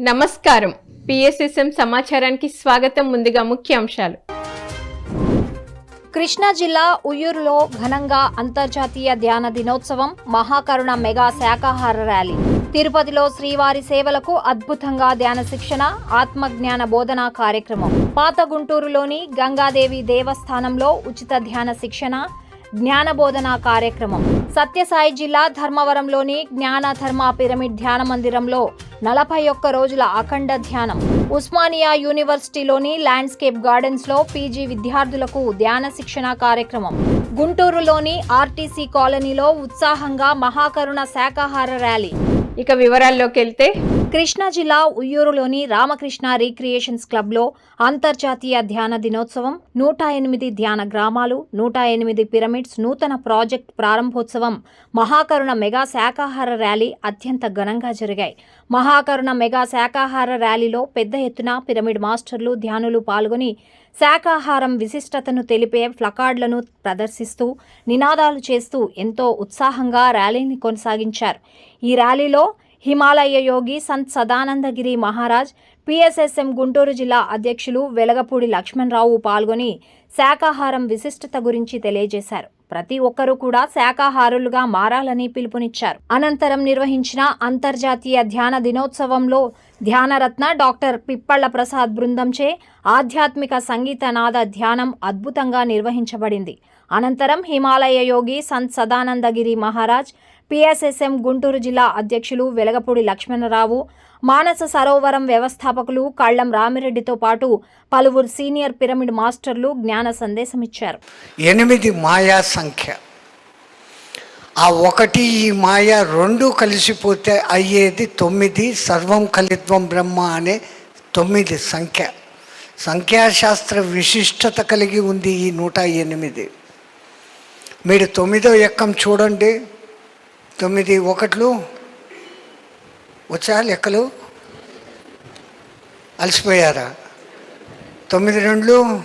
నమస్కారం. పిఎస్ఎస్ఎం సమాచారానికి స్వాగతం. ముందుగా ముఖ్యాంశాలు. కృష్ణా జిల్లా ఉయ్యూరులో ఘనంగా అంతర్జాతీయ ధ్యాన దినోత్సవం మహాకరుణ మెగా శాకాహార ర్యాలీ. తిరుపతిలో శ్రీవారి సేవలకు అద్భుతంగా ధ్యాన శిక్షణ ఆత్మజ్ఞాన బోధన కార్యక్రమం. పాత గుంటూరులోని గంగాదేవి దేవస్థానంలో ఉచిత ధ్యాన శిక్షణ జ్ఞానబోధనా కార్యక్రమం. సత్యసాయి జిల్లా ధర్మవరంలోని జ్ఞాన ధర్మ పిరమిడ్ ధ్యాన మందిరంలో నలభై ఒక్క రోజుల అఖండ ధ్యానం. ఉస్మానియా యూనివర్సిటీలోని ల్యాండ్స్కేప్ గార్డెన్స్లో పీజీ విద్యార్థులకు ధ్యాన శిక్షణ కార్యక్రమం. గుంటూరులోని ఆర్టీసీ కాలనీలో ఉత్సాహంగా మహాకరుణ శాకాహార ర్యాలీ. ఇక వివరాల్లోకి వెళ్తే కృష్ణా జిల్లా ఉయ్యూరులోని రామకృష్ణ రీక్రియేషన్స్ క్లబ్లో అంతర్జాతీయ ధ్యాన దినోత్సవం నూట ఎనిమిది ధ్యాన గ్రామాలు నూట ఎనిమిది పిరమిడ్స్ నూతన ప్రాజెక్ట్ ప్రారంభోత్సవం మహాకరుణ మెగా శాకాహార ర్యాలీ అత్యంత ఘనంగా జరిగాయి. మహాకరుణ మెగా శాకాహార ర్యాలీలో పెద్ద ఎత్తున పిరమిడ్ మాస్టర్లు ధ్యానులు పాల్గొని శాకాహారం విశిష్టతను తెలిపే ఫ్లకార్డులను ప్రదర్శిస్తూ నినాదాలు చేస్తూ ఎంతో ఉత్సాహంగా ర్యాలీని కొనసాగించారు. ఈ ర్యాలీలో హిమాలయ యోగి సంత్ సదానందగిరి మహారాజ్ పిఎస్ఎస్ఎం గుంటూరు జిల్లా అధ్యక్షులు వెలగపూడి లక్ష్మణరావు పాల్గొని శాకాహారం విశిష్టత గురించి తెలియజేశారు. ప్రతి ఒక్కరూ కూడా శాకాహారులుగా మారాలని పిలుపునిచ్చారు. అనంతరం నిర్వహించిన అంతర్జాతీయ ధ్యాన దినోత్సవంలో ధ్యానరత్న డాక్టర్ పిప్పళ్ళ ప్రసాద్ బృందంచే ఆధ్యాత్మిక సంగీతనాద ధ్యానం అద్భుతంగా నిర్వహించబడింది. అనంతరం హిమాలయ యోగి సంత్ సదానందగిరి మహారాజ్ పిఎస్ఎస్ఎం గుంటూరు జిల్లా అధ్యక్షులు వెలగపూడి లక్ష్మణరావు మానస సరోవరం వ్యవస్థాపకులు కళ్ళం రామిరెడ్డితో పాటు పలువురు సీనియర్ పిరమిడ్ మాస్టర్లు జ్ఞాన సందేశమిచ్చారు. ఎనిమిది మాయా సంఖ్య. ఆ ఒకటి ఈ మాయ రెండు కలిసిపోతే అయ్యేది తొమ్మిది సర్వం కలిత్వం బ్రహ్మ అనే తొమ్మిది సంఖ్య. సంఖ్యాశాస్త్ర విశిష్టత కలిగి ఉంది ఈ నూట ఎనిమిది. మీరు తొమ్మిదో ఎక్కం చూడండి. తొమ్మిది ఒకట్లు. వచ్చా లెక్కలు? అలసిపోయారా? తొమ్మిది రెండు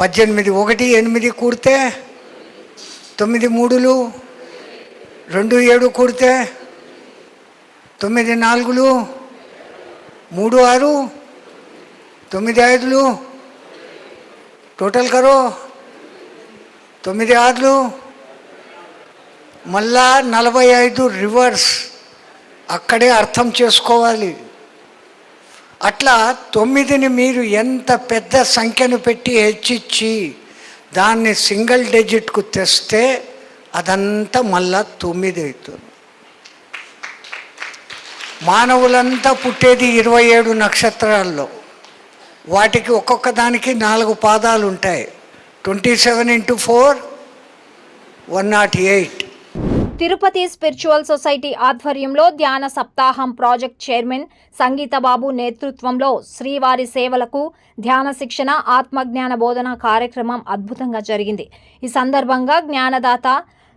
పద్దెనిమిది ఒకటి ఎనిమిది కూడితే తొమ్మిది మూడులు రెండు ఏడు కూడితే తొమ్మిది నాలుగులు మూడు ఆరు తొమ్మిది ఐదులు టోటల్ కరో తొమ్మిది ఆరులు మళ్ళా నలభై ఐదు రివర్స్ అక్కడే అర్థం చేసుకోవాలి. అట్లా తొమ్మిదిని మీరు ఎంత పెద్ద సంఖ్యను పెట్టి హెచ్చిచ్చి దాన్ని సింగిల్ డిజిట్కు తెస్తే అదంతా మళ్ళా తొమ్మిది అవుతుంది. మానవులంతా పుట్టేది ఇరవై ఏడు నక్షత్రాల్లో. వాటికి ఒక్కొక్క దానికి నాలుగు పాదాలు ఉంటాయి. Twenty seven into four one not eight. Tirupati spiritual society ఆధ్వర్యంలో ధ్యాన సప్తాహం ప్రాజెక్ట్ చైర్మన్ సంగీతబాబు నేతృత్వంలో శ్రీవారి సేవలకు ధ్యాన శిక్షణ ఆత్మజ్ఞాన బోధన కార్యక్రమం అద్భుతంగా జరిగింది. ఈ సందర్భంగా జ్ఞానదాత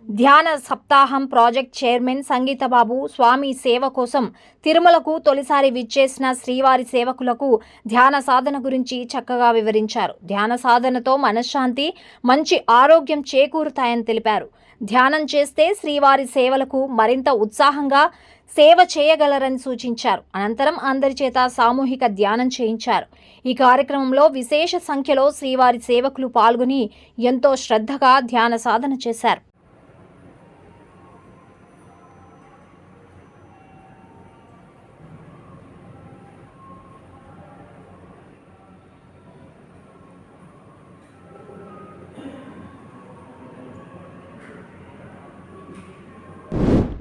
ధ్యాన సప్తాహం ప్రాజెక్ట్ చైర్మన్ సంగీతబాబు స్వామి సేవ కోసం తిరుమలకు తొలిసారి విచ్చేసిన శ్రీవారి సేవకులకు ధ్యాన సాధన గురించి చక్కగా వివరించారు. ధ్యాన సాధనతో మనశ్శాంతి మంచి ఆరోగ్యం చేకూరుతాయని తెలిపారు. ధ్యానం చేస్తే శ్రీవారి సేవలకు మరింత ఉత్సాహంగా సేవ చేయగలరని సూచించారు. అనంతరం అందరి చేత సామూహిక ధ్యానం చేయించారు. ఈ కార్యక్రమంలో విశేష సంఖ్యలో శ్రీవారి సేవకులు పాల్గొని ఎంతో శ్రద్ధగా ధ్యాన సాధన చేశారు.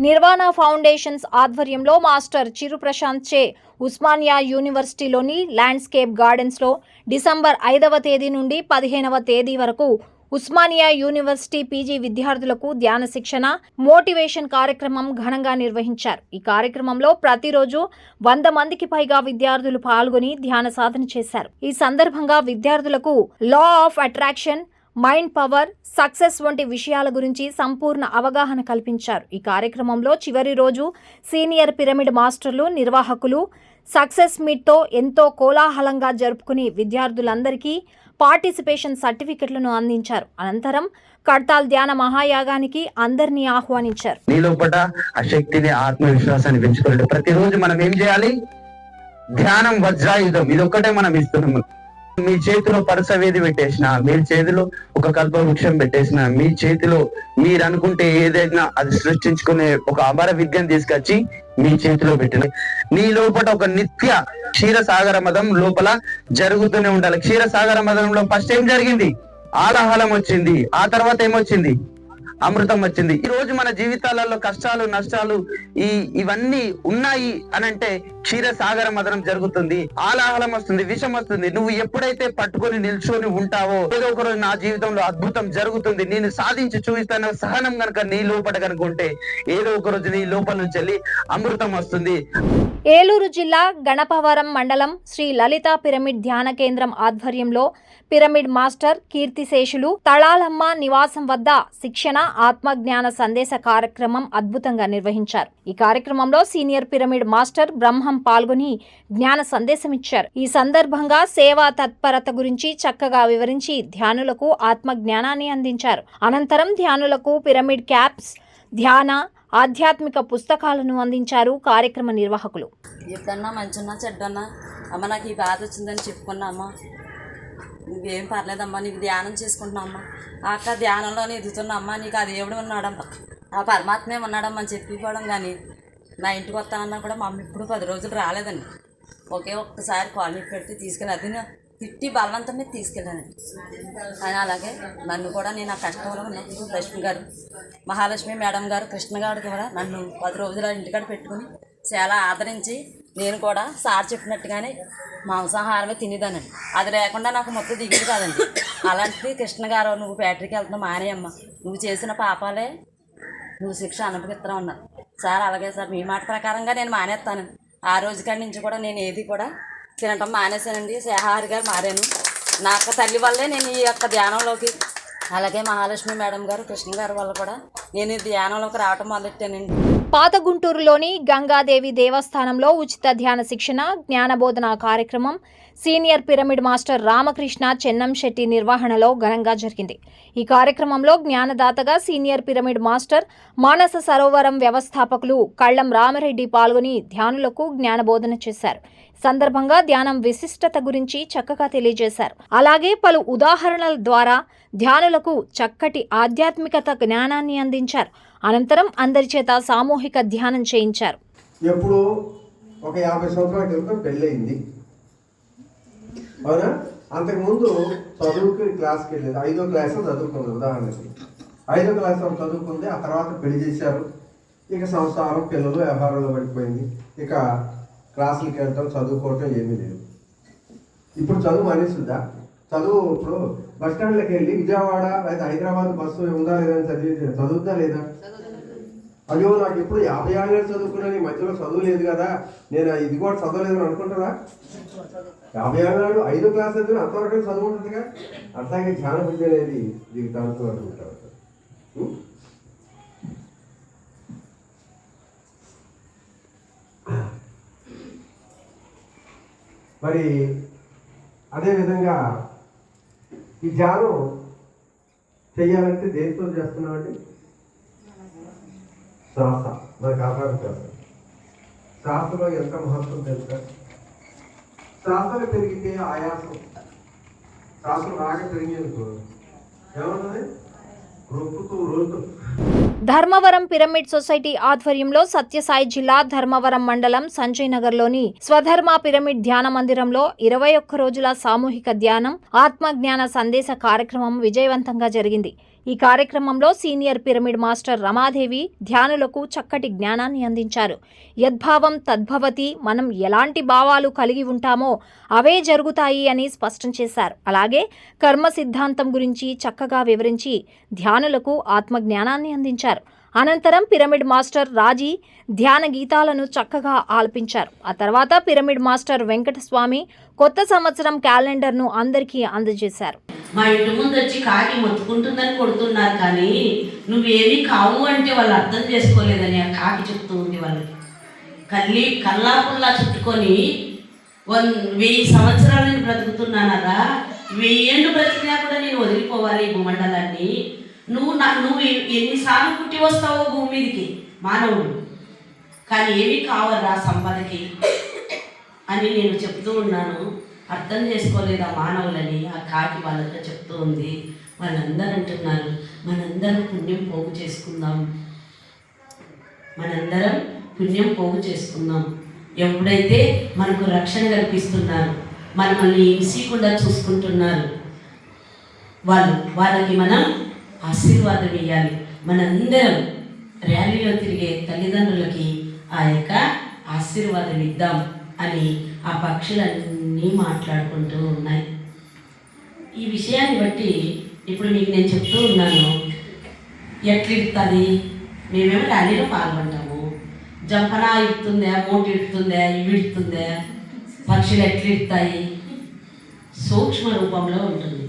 నిర్వాణ ఫౌండేషన్స్ ఆధ్వర్యంలో మాస్టర్ చిరు ప్రశాంత్ చే ఉస్మానియా యూనివర్సిటీలోని ల్యాండ్స్కేప్ గార్డెన్స్లో డిసెంబర్ ఐదవ తేదీ నుండి పదిహేనవ తేదీ వరకు ఉస్మానియా యూనివర్సిటీ పీజీ విద్యార్థులకు ధ్యాన శిక్షణ మోటివేషన్ కార్యక్రమం ఘనంగా నిర్వహించారు. ఈ కార్యక్రమంలో ప్రతిరోజు వంద మందికి పైగా విద్యార్థులు పాల్గొని ధ్యాన సాధన చేశారు. ఈ సందర్భంగా విద్యార్థులకు law of attraction mind power success వంటి విషయాల గురించి సంపూర్ణ అవగాహన కల్పించారు. ఈ కార్యక్రమంలో చివరి రోజు సీనియర్ పిరమిడ్ మాస్టర్లు నిర్వాహకులు సక్సెస్ మీట్తో ఎంతో కోలాహలంగా జరుపుకుని విద్యార్థులందరికీ పార్టిసిపేషన్ సర్టిఫికెట్లను అందించారు. అనంతరం కడ్తాల్ ధ్యాన మహాయాగానికి అందరినీ ఆహ్వానించారు. నీ ఆ శక్తిని ఆత్మవిశ్వాసాన్ని పెంచుకోవాలి ప్రతిరోజు మనం ఏం చేయాలి? ధ్యానం వజ్రాయుధం ఇది ఒక్కటే మనం ఇస్తున్నాం మీ చేతిలో పరసవేది పెట్టేసిన మీ చేతిలో ఒక కల్ప వృక్షం పెట్టేసిన మీ చేతిలో మీరు అనుకుంటే ఏదైనా అది సృష్టించుకునే ఒక అమర విద్యను తీసుకొచ్చి మీ చేతిలో పెట్టిన. నీ లోపల ఒక నిత్య క్షీరసాగర మదం లోపల జరుగుతూనే ఉండాలి. క్షీరసాగర మదంలో ఫస్ట్ ఏం జరిగింది? ఆలాహలం వచ్చింది. ఆ తర్వాత ఏమొచ్చింది? అమృతం వచ్చింది. ఈ రోజు మన జీవితాలలో కష్టాలు నష్టాలు ఈ ఇవన్నీ ఉన్నాయి అని అంటే క్షీర సాగర మదనం జరుగుతుంది. ఆలాహలం వస్తుంది విషం వస్తుంది. నువ్వు ఎప్పుడైతే పట్టుకొని నిల్చొని ఉంటావో ఏదో ఒక రోజు నా జీవితంలో అద్భుతం జరుగుతుంది. నేను సాధించి చూపిస్తాను సహనం గనక నీ లోపల కనుక ఉంటే ఏదో ఒక రోజు నీ లోపల నుంచి వెళ్ళి అమృతం వస్తుంది. ఏలూరు జిల్లా గణపవరం మండలం శ్రీ లలిత పిరమిడ్ ధ్యాన కేంద్రం ఆధ్వర్యంలో పిరమిడ్ మాస్టర్ కీర్తిశేషులు తళాలమ్మ నివాసం వద్ద శిక్షణ ఆత్మజ్ఞాన సందేశ కార్యక్రమం అద్భుతంగా నిర్వహించారు. ఈ కార్యక్రమంలో సీనియర్ పిరమిడ్ మాస్టర్ బ్రహ్మం పాల్గొని జ్ఞాన సందేశం ఇచ్చారు. ఈ సందర్భంగా సేవా తత్పరత గురించి చక్కగా వివరించి ధ్యానులకు ఆత్మజ్ఞానాన్ని అందించారు. అనంతరం ధ్యానులకు పిరమిడ్ క్యాప్స్ ధ్యాన ఆధ్యాత్మిక పుస్తకాలను అందించారు కార్యక్రమ నిర్వాహకులు. ఎప్పుడన్నా మంచున్నా చెడ్డన్నా అమ్మ నాకు ఈ బాధ వచ్చిందని చెప్పుకున్నా అమ్మ. నువ్వేం పర్లేదమ్మా నీకు ధ్యానం చేసుకుంటున్నా అమ్మ. అక్క ధ్యానంలోనే ఎదుగుతున్నా అమ్మా నీకు ఆ దేవుడు ఉన్నాడమ్మా. ఆ పరమాత్మే ఉన్నాడమ్మా అని చెప్పిపోవడం కానీ నా ఇంటికి వస్తానన్నా కూడా మా అమ్మ ఇప్పుడు పది రోజులు రాలేదండి. ఒకే ఒక్కసారి కాలనీ పెడితే తీసుకెళ్ళి అది తిట్టి బలవంతం మీద తీసుకెళ్ళానండి కానీ అలాగే నన్ను కూడా నేను ఆ కష్టంలో ఉన్న లక్ష్మి గారు మహాలక్ష్మి మేడం గారు కృష్ణ గారు కూడా నన్ను పది రోజులు ఇంటికాడ పెట్టుకుని చాలా ఆదరించి నేను కూడా సార్ చెప్పినట్టుగానే మాంసాహారమే తినేదానండి అది లేకుండా నాకు మొత్తం దిగింది కాదండి. అలాంటిది కృష్ణ గారు నువ్వు ఫ్యాక్టరీకి వెళ్తున్నావు మానేయమ్మ నువ్వు చేసిన పాపాలే నువ్వు శిక్ష అనుభవిస్తున్నావు అన్నారు సార్ అలాగే సార్ మీ మాట ప్రకారంగా నేను మానేస్తాను. ఆ రోజు కాడి నుంచి కూడా నేను ఏది కూడా తినటం మానేశానండి. గారు మారాను నా యొక్క తల్లి వల్లే నేను ఈ యొక్క ధ్యానంలోకి అలాగే మహాలక్ష్మి మేడం గారు కృష్ణ గారు వల్ల కూడా నేను ఈ ధ్యానంలోకి రావటం మొదలెట్టానండి. పాత గుంటూరులోని గంగాదేవి దేవస్థానంలో ఉచిత ధ్యాన శిక్షణ జ్ఞానబోధన కార్యక్రమం senior pyramid master Ramakrishna Chennam Setti నిర్వహణలో ఘనంగా జరిగింది. ఈ కార్యక్రమంలో జ్ఞానదాతగా senior pyramid master Manasa Sarovaram వ్యవస్థాపకులు కళ్ళం రామరెడ్డి పాల్గొని ధ్యానులకు జ్ఞానబోధన చేశారు. సందర్భంగా ధ్యానం విశిష్టత గురించి చక్కగా తెలియజేశారు. అలాగే పలు ఉదాహరణల ద్వారా ధ్యానులకు చక్కటి ఆధ్యాత్మికత జ్ఞానాన్ని అందించారు. అనంతరం అందరి చేత సామూహిక ధ్యానం చేయించారు. ఎప్పుడు ఒక యాభై సంవత్సరాల క్రితం పెళ్ళయింది. అవునా? అంతకుముందు చదువుకి క్లాస్కి వెళ్ళేది. ఐదో క్లాస్ చదువుకుంది ఉదాహరణకి. ఐదో క్లాస్ చదువుకుంది ఆ తర్వాత పెళ్ళి చేశారు. ఇక సంసారం పిల్లలు వ్యవహారంలో పడిపోయింది. ఇక క్లాసులకి వెళ్తాం చదువుకోవటం ఏమీ లేదు. ఇప్పుడు చదువు మానేస్తుందా చదువు ఇప్పుడు బస్ స్టాండ్లోకి వెళ్ళి విజయవాడ లేదా హైదరాబాద్ బస్సు ఉందా లేదా అని చదివి చదువుతా లేదా? అయ్యో నాకు ఇప్పుడు యాభై ఏళ్ళు చదువుకున్నాను ఈ మధ్యలో చదువు లేదు కదా. నేను ఇది కూడా చదవలేదు అని అనుకుంటారా యాభై ఏళ్ళు ఐదో క్లాస్ చదివిన అంతవరకు చదువు ఉంటుందిగా. అట్లాగే ధ్యాన విద్య అనేది జీవితాంతం అనుకుంటారు మరి అదేవిధంగా ఈ ధ్యానం చెయ్యాలంటే దేంతో చేస్తున్నామండి శ్వాస మనకు ఆధారం చేస్తాం శ్వాసలో ఎంత మహత్వం తెలుసా? శ్వాసలు పెరిగితే ఆయాసం. శ్వాసలు బాగా పెరిగేందుకు ఏమన్నది? ధర్మవరం పిరమిడ్ సొసైటీ ఆధ్వర్యంలో సత్యసాయి జిల్లా ధర్మవరం మండలం సంజయ్ నగర్లోని స్వధర్మ పిరమిడ్ ధ్యాన మందిరంలో ఇరవై ఒక్క రోజుల సామూహిక ధ్యానం ఆత్మజ్ఞాన సందేశ కార్యక్రమం విజయవంతంగా జరిగింది. ఈ కార్యక్రమంలో సీనియర్ పిరమిడ్ మాస్టర్ రమాదేవి ధ్యానులకు చక్కటి జ్ఞానాన్ని అందించారు. యద్భావం తద్భవతి మనం ఎలాంటి భావాలు కలిగి ఉంటామో అవే జరుగుతాయి అని స్పష్టం చేశారు. అలాగే కర్మ సిద్ధాంతం గురించి చక్కగా వివరించి ధ్యానులకు ఆత్మజ్ఞానాన్ని అందించారు. అనంతరం పిరమిడ్ మాస్టర్ రాజీ ధ్యాన గీతాలను చక్కగా ఆలపించారు. ఆ తర్వాత పిరమిడ్ మాస్టర్ వెంకటస్వామి కొత్త సంవత్సరం క్యాలెండర్ను అందరికీ అందజేశారు. మా ఇంటి ముందు వచ్చి కాకి మొత్తుకుంటుందని కొడుతున్నారు కానీ నువ్వేమీ కావు అంటే వాళ్ళు అర్థం చేసుకోలేదని ఆ కాకి చెప్తూ ఉంది వాళ్ళకి. కల్లి కల్లాపుల్లా చుట్టుకొని వన్ వెయ్యి సంవత్సరాలు నేను బ్రతుకుతున్నానరా వెయ్యేళ్ళు బ్రతికినా కూడా నేను వదిలిపోవాలి ఈ భూమండలాన్ని. నువ్వు నాకు నువ్వు ఎన్నిసార్లు పుట్టి వస్తావో భూమి మీదకి? మానవుడు. కానీ ఏమీ కావరా సంపదకి? అని నేను చెప్తూ ఉన్నాను. అర్థం చేసుకోలేదు ఆ మానవులని? ఆ కాకి వాళ్ళతో చెప్తూ ఉంది. వాళ్ళందరూ అంటున్నారు మనందరం పుణ్యం పోగు చేసుకుందాం. మనందరం పుణ్యం పోగు చేసుకుందాం. ఎప్పుడైతే మనకు రక్షణ కల్పిస్తున్నారు మనల్ని హింసకుండా చూసుకుంటున్నారు వాళ్ళు వాళ్ళకి మనం ఆశీర్వాదం ఇవ్వాలి మనందరం ర్యాలీలో తిరిగే తల్లిదండ్రులకి ఆ యొక్క ఆశీర్వాదం ఇద్దాం. అని ఆ పక్షులన్నీ మాట్లాడుకుంటూ ఉన్నాయి. ఈ విషయాన్ని బట్టి ఇప్పుడు మీకు నేను చెప్తూ ఉన్నాను ఎట్లిడుతుంది? మేమేమో ర్యాలీలో పాల్గొంటాము. జంపనా ఇడుతుందా మోటి ఇడుతుందా ఇవి ఇడుతుందా? పక్షులు ఎట్లిడతాయి? సూక్ష్మ రూపంలో ఉంటుంది.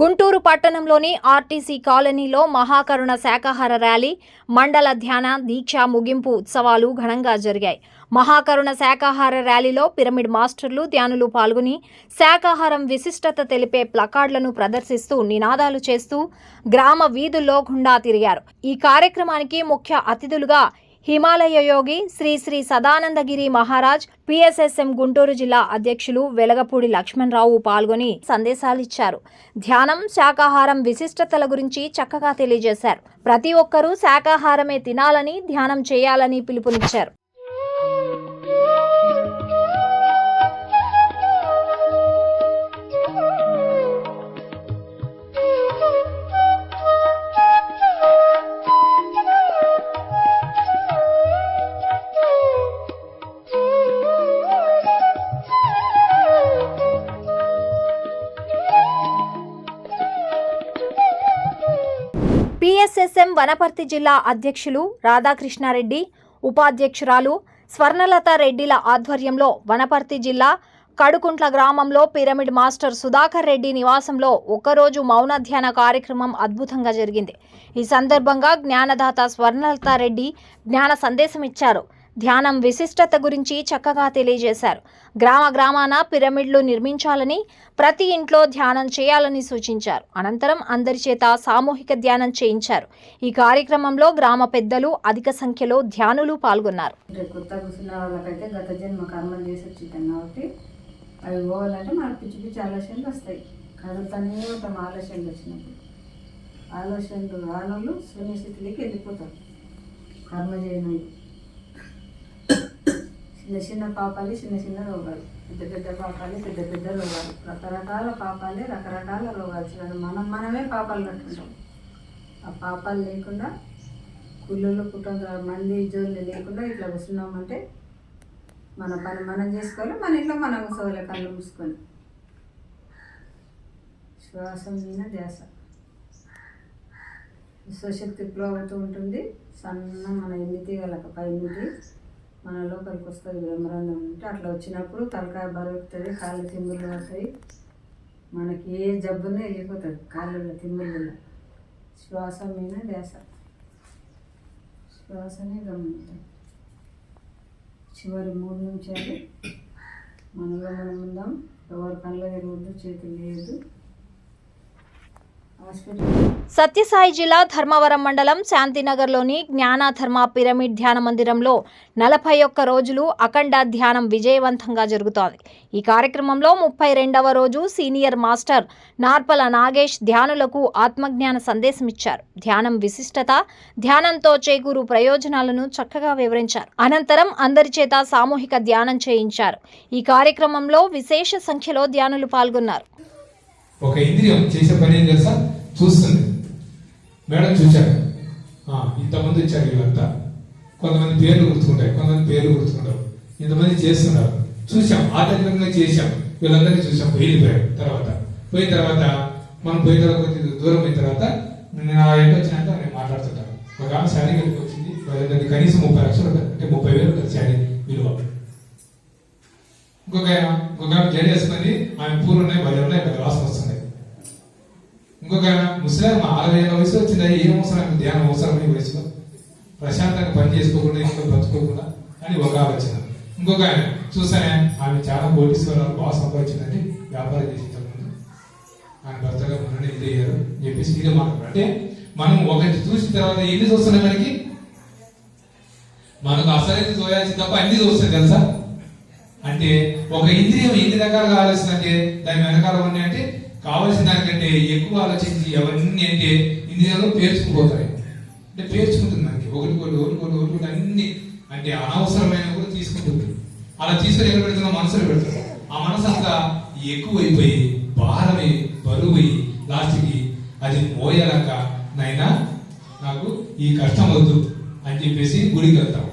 గుంటూరు పట్టణంలోని ఆర్టీసీ కాలనీలో మహాకరుణ శాఖాహార ర్యాలీ మండల ధ్యాన దీక్ష ముగింపు ఉత్సవాలు ఘనంగా జరిగాయి. మహాకరుణ శాకాహార ర్యాలీలో పిరమిడ్ మాస్టర్లు ధ్యానులు పాల్గొని శాకాహారం విశిష్టత తెలిపే ప్లకార్డులను ప్రదర్శిస్తూ నినాదాలు చేస్తూ గ్రామ వీధుల్లో గుండా తిరిగారు. ఈ కార్యక్రమానికి ముఖ్య అతిథులుగా హిమాలయ యోగి శ్రీ శ్రీ సదానందగిరి మహారాజ్ పిఎస్ఎస్ఎం గుంటూరు జిల్లా అధ్యక్షులు వెలగపూడి లక్ష్మణరావు పాల్గొని సందేశాలిచ్చారు. ధ్యానం శాకాహారం విశిష్టతల గురించి చక్కగా తెలియజేశారు. ప్రతి ఒక్కరూ శాకాహారమే తినాలని ధ్యానం చేయాలని పిలుపునిచ్చారు. పిఎస్ఎస్ఎం వనపర్తి జిల్లా అధ్యక్షులు రాధాకృష్ణారెడ్డి ఉపాధ్యక్షురాలు స్వర్ణలత రెడ్డిల ఆధ్వర్యంలో వనపర్తి జిల్లా కడుకుంట్ల గ్రామంలో పిరమిడ్ మాస్టర్ సుధాకర్ రెడ్డి నివాసంలో ఒకరోజు మౌన ధ్యాన కార్యక్రమం అద్భుతంగా జరిగింది. ఈ సందర్భంగా జ్ఞానదాత స్వర్ణలత రెడ్డి జ్ఞాన సందేశం ఇచ్చారు ధ్యానం విశిష్టత గురించి చక్కగా తెలియజేశారు. గ్రామ గ్రామాన పిరమిడ్లు నిర్మించాలని ప్రతి ఇంట్లో ధ్యానం చేయాలని సూచించారు. అనంతరం అందరి చేత సామూహిక ధ్యానం చేయించారు. ఈ కార్యక్రమంలో గ్రామ పెద్దలు అధిక సంఖ్యలో ధ్యానులు పాల్గొన్నారు. గత జన్మ కర్మలు చేసి వచ్చింటాం కాబట్టి అవి పోవాలంటే మనకు పిచ్చి పిచ్చి ఆలోచనలు వస్తాయి. కదులుతానే ఉంటాం ఆలోచనలు వచ్చినప్పుడు. ఆలోచనలు రానోళ్ళు శూన్యస్థితిలోకి వెళ్ళిపోతారు. కర్మ చేయనవి చిన్న చిన్న పాపాలు చిన్న చిన్న రోగాలు. పెద్ద పెద్ద పాపాలు పెద్ద పెద్ద రోగాలు. రకరకాల పాపాలే రకరకాల రోగాలు. చిన్న మనం మనమే పాపాలు కట్టుకుంటాం. ఆ పాపాలు లేకుండా కుళ్ళులు కుటుంబ మంది జోళ్ళు లేకుండా ఇట్లా కూర్చున్నామంటే మన పని మనం చేసుకోవాలి మన ఇంట్లో మనం కూర్చోవాలి కళ్ళు మూసుకొని. శ్వాస మీద ధ్యాస. విశ్వశక్తి ఫ్లో అవుతూ ఉంటుంది. సన్న మన ఎన్ని తీగలక పైనుండి మన లోపలికి వస్తుంది బ్రహ్మరంధ్రం ఉంటే అట్లా వచ్చినప్పుడు తలకాయ బరుగుతుంది కాళ్ళు తిమ్ములు పడతాయి. మనకి ఏ జబ్బునే వెళ్ళిపోతుంది కాళ్ళలో తిమ్ముల శ్వాస మీద ధ్యాస? శ్వాసనే గమనించాలి చివరి మూడు నిమిషాలు మనలో మనం ఉందాం. ఎవరు కళ్ళ తిరగద్దు చేతులు లేదు సత్యసాయి జిల్లా ధర్మవరం మండలం శాంతినగర్లోని జ్ఞానధర్మ పిరమిడ్ ధ్యాన మందిరంలో నలభై ఒక్క రోజులు అఖండ ధ్యానం విజయవంతంగా జరుగుతోంది. ఈ కార్యక్రమంలో ముప్పై రెండవ రోజు సీనియర్ మాస్టర్ నార్పల నాగేష్ ధ్యానులకు ఆత్మజ్ఞాన సందేశం ఇచ్చారు. ధ్యానం విశిష్టత ధ్యానంతో చేకూరు ప్రయోజనాలను చక్కగా వివరించారు. అనంతరం అందరి చేత సామూహిక ధ్యానం చేయించారు. ఈ కార్యక్రమంలో విశేష సంఖ్యలో ధ్యానులు పాల్గొన్నారు. ఒక ఇంద్రియం చేసే పని ఏం తెలుసా చూస్తుంది. మేడం చూశారు. ఇంతమంది వచ్చారు వీళ్ళంతా. కొంతమంది పేర్లు గుర్తుకుంటాయి కొంతమంది పేర్లు గుర్తుకుంటారు. ఇంతమంది చేస్తున్నారు. చూసాం ఆటంకంగా చేశాం. వీళ్ళందరినీ చూసాం వెళ్ళిపోయారు తర్వాత. పోయిన తర్వాత మనం పోయిన తర్వాత కొంచెం దూరం పోయిన తర్వాత నేను ఆ ఎండ వచ్చినాక నేను మాట్లాడుతుంటాను ఒక ఆమె శారీ కలిపి వచ్చింది. వాళ్ళందరికీ కనీసం ముప్పై లక్షలు అంటే ముప్పై వేలు ఉంటుంది శారీ విలువ. ఇంకొక ఇంకొక ఆమె జడ వేసుకుంది ఆమె పూలు ఉన్నాయి భలే ఉన్నాయి పెద్ద వాసన వస్తుంది. ఇంకొక ఆయన ముసలాం అరవై ఏళ్ళ వయసు వచ్చిందా. ఏం అవసరం? ధ్యానం అవసరం ఈ వయసులో? ప్రశాంతంగా పని చేసుకోకుండా ఇంట్లో బతుకోకుండా అని ఒక ఆలోచన ఇంకొక ఆయన చూసానే ఆమె చాలా కోటీశ్వరాలు బాగా సంపాదించిందండి. వ్యాపారం చేసి ముందు ఆయన భర్తగా మనని ఇది అయ్యారు. చెప్పేసి ఇదే మాట్లాడారు. అంటే మనం ఒకటి చూసిన తర్వాత ఎన్ని చూస్తున్నాయి మనకి? మనకు అసలైతే చూడాల్సింది తప్ప అన్ని చూస్తాయి తెలుసా? అంటే ఒక ఇంద్రియం ఎన్ని రకాలుగా ఆలోచిస్తుందంటే దాని వెనకాల ఉన్నాయంటే కావలసిన దానికంటే ఎక్కువ ఆలోచించి అవన్నీ అంటే ఇంద్రియాలు పేర్చుకుపోతాయి. అంటే పేర్చుకుంటుంది మనకి. ఒకటి ఒకటి ఒకటి ఒకటి ఒకటి అన్ని అంటే అనవసరమైన కూడా తీసుకుంటుంది. అలా తీసుకొని ఎక్కడ పెడుతున్నా? మనసులో పెడుతుంది ఆ మనసు అంతా ఎక్కువైపోయి భారమై బరువై లాస్ట్కి అది మోయలేక నాయన నాకు ఈ కష్టం వద్దు అని చెప్పేసి గుడికి వెళ్తాం.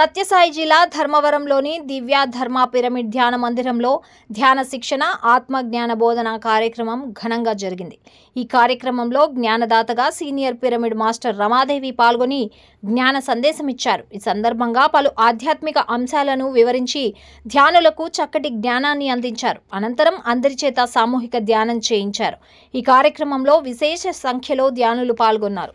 సత్యసాయి జిల్లా ధర్మవరంలోని దివ్య ధర్మ పిరమిడ్ ధ్యాన మందిరంలో ధ్యాన శిక్షణ ఆత్మ జ్ఞాన బోధన కార్యక్రమం ఘనంగా జరిగింది. ఈ కార్యక్రమంలో జ్ఞానదాతగా సీనియర్ పిరమిడ్ మాస్టర్ రమాదేవి పాల్గొని జ్ఞాన సందేశం ఇచ్చారు. ఈ సందర్భంగా పలు ఆధ్యాత్మిక అంశాలను వివరించి ధ్యానులకు చక్కటి జ్ఞానాన్ని అందించారు. అనంతరం అందరి చేత సామూహిక ధ్యానం చేయించారు. ఈ కార్యక్రమంలో విశేష సంఖ్యలో ధ్యానులు పాల్గొన్నారు.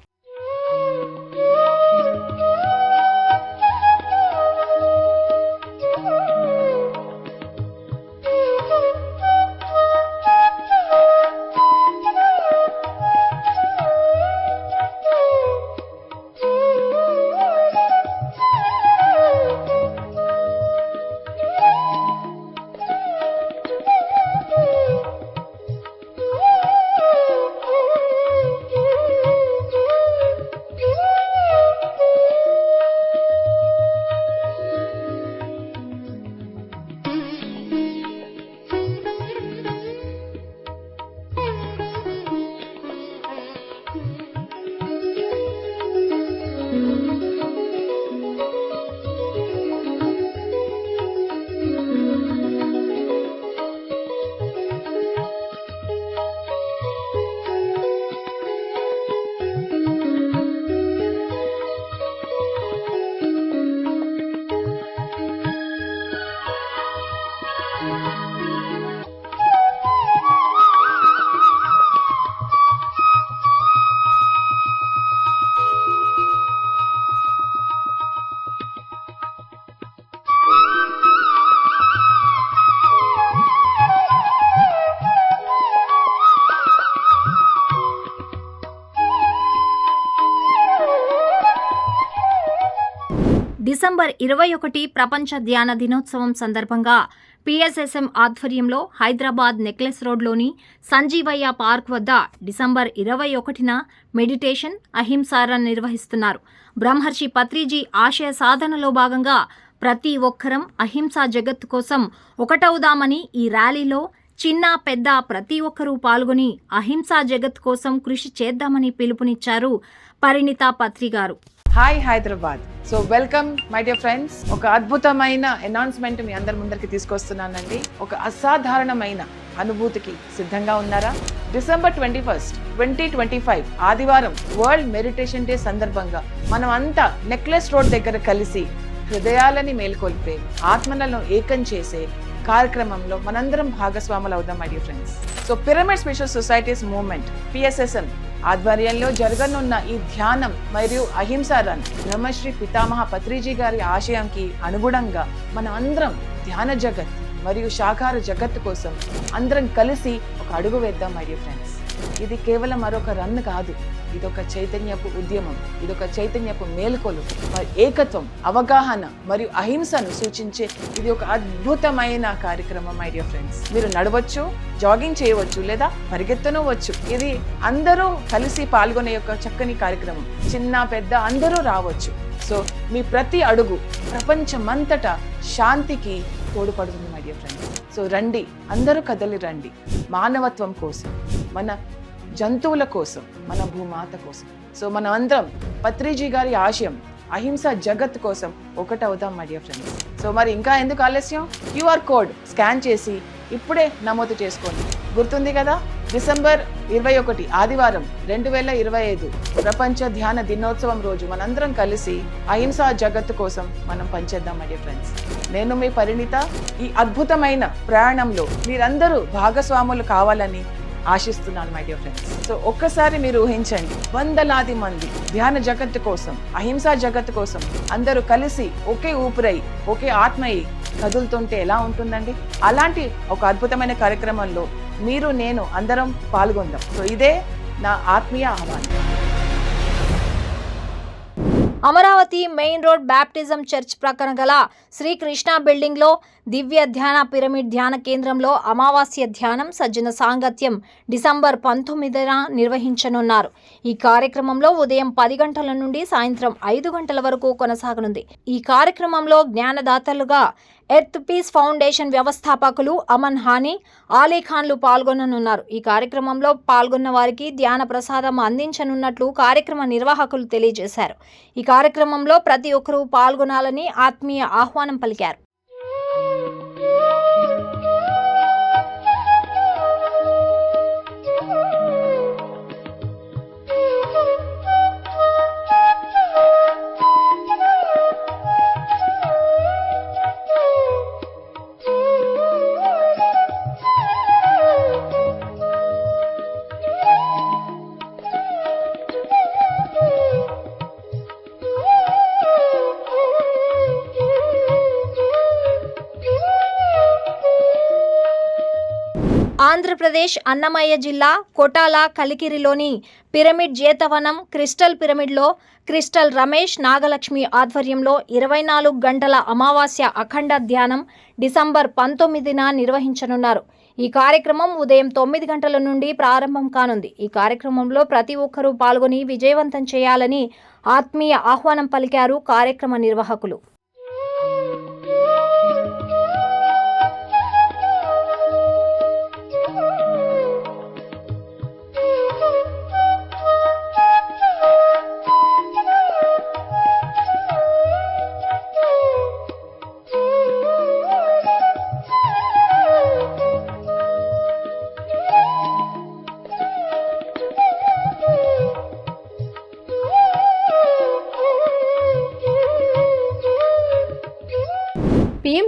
డిసెంబర్ ఇరవై ఒకటి ప్రపంచ ధ్యాన దినోత్సవం సందర్భంగా పిఎస్ఎస్ఎం ఆధ్వర్యంలో హైదరాబాద్ నెక్లెస్ రోడ్లోని సంజీవయ్య పార్క్ వద్ద డిసెంబర్ ఇరవై ఒకటిన మెడిటేషన్ అహింసారన్ నిర్వహిస్తున్నారు. బ్రహ్మర్షి పత్రిజీ ఆశయ సాధనలో భాగంగా ప్రతి ఒక్కరం అహింసా జగత్తు కోసం ఒకటవుదామని ఈ ర్యాలీలో చిన్న పెద్ద ప్రతి ఒక్కరూ పాల్గొని అహింసా జగత్ కోసం కృషి చేద్దామని పిలుపునిచ్చారు Parinita Patri garu hi Hyderabad. So welcome my dear friends. ఒక అద్భుతమైన అనౌన్స్మెంట్ మీ అందరి ముందరికి తీసుకొస్తున్నానండి. ఒక అసాధారణమైన అనుభూతికి సిద్ధంగా ఉన్నారా? December twenty first twenty twenty five ఆదివారం వరల్డ్ మెడిటేషన్ డే సందర్భంగా మనం అంతా నెక్లెస్ రోడ్ దగ్గర కలిసి హృదయాలని మేల్కొల్పే ఆత్మలను ఏకం చేసే కార్యక్రమంలో మనందరం భాగస్వాములు అవుదాం my dear friends. So pyramid spiritual societies movement PSSM ఆధ్వర్యంలో జరగనున్న ఈ ధ్యానం మరియు అహింస రన్ బ్రహ్మశ్రీ పితామహ పత్రిజీ గారి ఆశయంకి అనుగుణంగా మన అందరం ధ్యాన జగత్ మరియు శాకార జగత్ కోసం అందరం కలిసి ఒక అడుగు వేద్దాం మై డియర్ ఫ్రెండ్స్ ఇది కేవలం మరొక రన్ కాదు. ఇదొక చైతన్యపు ఉద్యమం ఇదొక చైతన్యపు మేల్కొలు మరి ఏకత్వం అవగాహన మరియు అహింసను సూచించే ఇది ఒక అద్భుతమైన కార్యక్రమం మై డియర్ ఫ్రెండ్స్ మీరు నడవచ్చు జాగింగ్ చేయవచ్చు లేదా పరిగెత్తనవచ్చు. ఇది అందరూ కలిసి పాల్గొనే యొక్క చక్కని కార్యక్రమం. చిన్న పెద్ద అందరూ రావచ్చు. సో మీ ప్రతి అడుగు ప్రపంచమంతటా శాంతికి తోడ్పడుతుంది మై డియర్ ఫ్రెండ్స్ సో రండి అందరూ కదలి రండి. మానవత్వం కోసం మన జంతువుల కోసం మన భూమాత కోసం. సో మనం అందరం పత్రిజీ గారి ఆశయం అహింస జగత్ కోసం ఒకటవుతాం మై డియర్ ఫ్రెండ్స్ సో మరి ఇంకా ఎందుకు ఆలస్యం? క్యూఆర్ కోడ్ స్కాన్ చేసి ఇప్పుడే నమోదు చేసుకోండి. గుర్తుంది కదా? డిసెంబర్ ఇరవై ఒకటి ఆదివారం రెండు వేల ఇరవై ఐదు ప్రపంచ ధ్యాన దినోత్సవం రోజు మనందరం కలిసి అహింసా జగత్తు కోసం మనం పనిచేద్దాం మై ఫ్రెండ్స్ నేను మీ పరిణిత. ఈ అద్భుతమైన ప్రయాణంలో మీరందరూ భాగస్వాములు కావాలని ఆశిస్తున్నాను మై డియర్ ఫ్రెండ్స్ సో ఒక్కసారి మీరు ఊహించండి వందలాది మంది ధ్యాన జగత్తు కోసం అహింసా జగత్తు కోసం అందరూ కలిసి ఒకే ఊపిరై ఒకే ఆత్మయి కదులుతుంటే ఎలా ఉంటుందండి? అలాంటి ఒక అద్భుతమైన కార్యక్రమంలో మీరు నేను అందరం పాల్గొందాం. సో ఇదే నా ఆత్మీయ ఆహ్వానం. Amaravati main road baptism church ప్రక్కన గల శ్రీకృష్ణ బిల్డింగ్లో దివ్య ధ్యాన పిరమిడ్ ధ్యాన కేంద్రంలో అమావాస్య ధ్యానం సజ్జన సాంగత్యం డిసెంబర్ పంతొమ్మిదిన నిర్వహించనున్నారు. ఈ కార్యక్రమంలో ఉదయం పది గంటల నుండి సాయంత్రం ఐదు గంటల వరకు కొనసాగనుంది. ఈ కార్యక్రమంలో జ్ఞానదాతలుగా ఎర్త్ పీస్ ఫౌండేషన్ వ్యవస్థాపకులు అమన్ హాని ఆలీ ఖాన్లు పాల్గొననున్నారు. ఈ కార్యక్రమంలో పాల్గొన్న వారికి ధ్యాన ప్రసాదం అందించనున్నట్లు కార్యక్రమ నిర్వాహకులు తెలియజేశారు. ఈ కార్యక్రమంలో ప్రతి ఒక్కరూ పాల్గొనాలని ఆత్మీయ ఆహ్వానం పలికారు. ఆంధ్రప్రదేశ్ అన్నమయ్య జిల్లా కొటాల కలికిరిలోని పిరమిడ్ జేతవనం క్రిస్టల్ పిరమిడ్లో క్రిస్టల్ రమేష్ నాగలక్ష్మి ఆధ్వర్యంలో ఇరవై నాలుగు గంటల అమావాస్య అఖండ ధ్యానం డిసెంబర్ పంతొమ్మిదిన నిర్వహించనున్నారు. ఈ కార్యక్రమం ఉదయం తొమ్మిది గంటల నుండి ప్రారంభం కానుంది. ఈ కార్యక్రమంలో ప్రతి ఒక్కరూ పాల్గొని విజయవంతం చేయాలని ఆత్మీయ ఆహ్వానం పలికారు కార్యక్రమ నిర్వాహకులు.